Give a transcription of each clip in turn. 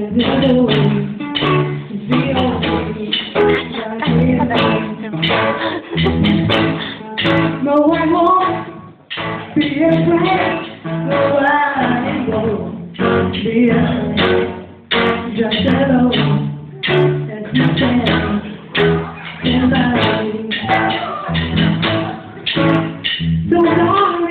No, I won't be afraid. No, I won't be afraid. Just hello. And. And I so darling.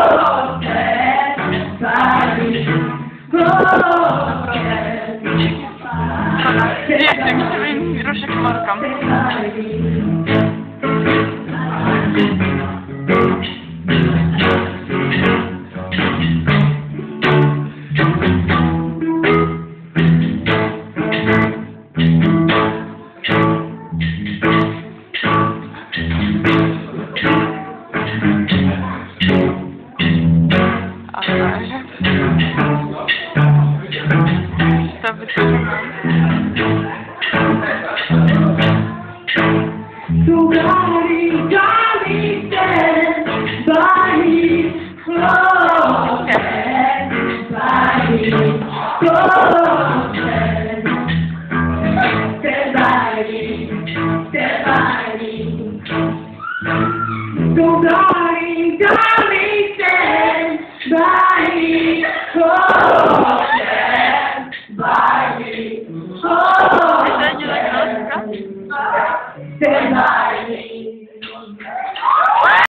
Wiecie, musimy ruszyć chmurką. love with your mom. Nobody, darling, stand by me. close stand by me. Oh, stand by me. Stand by me. Nobody, darling, stand by me. close.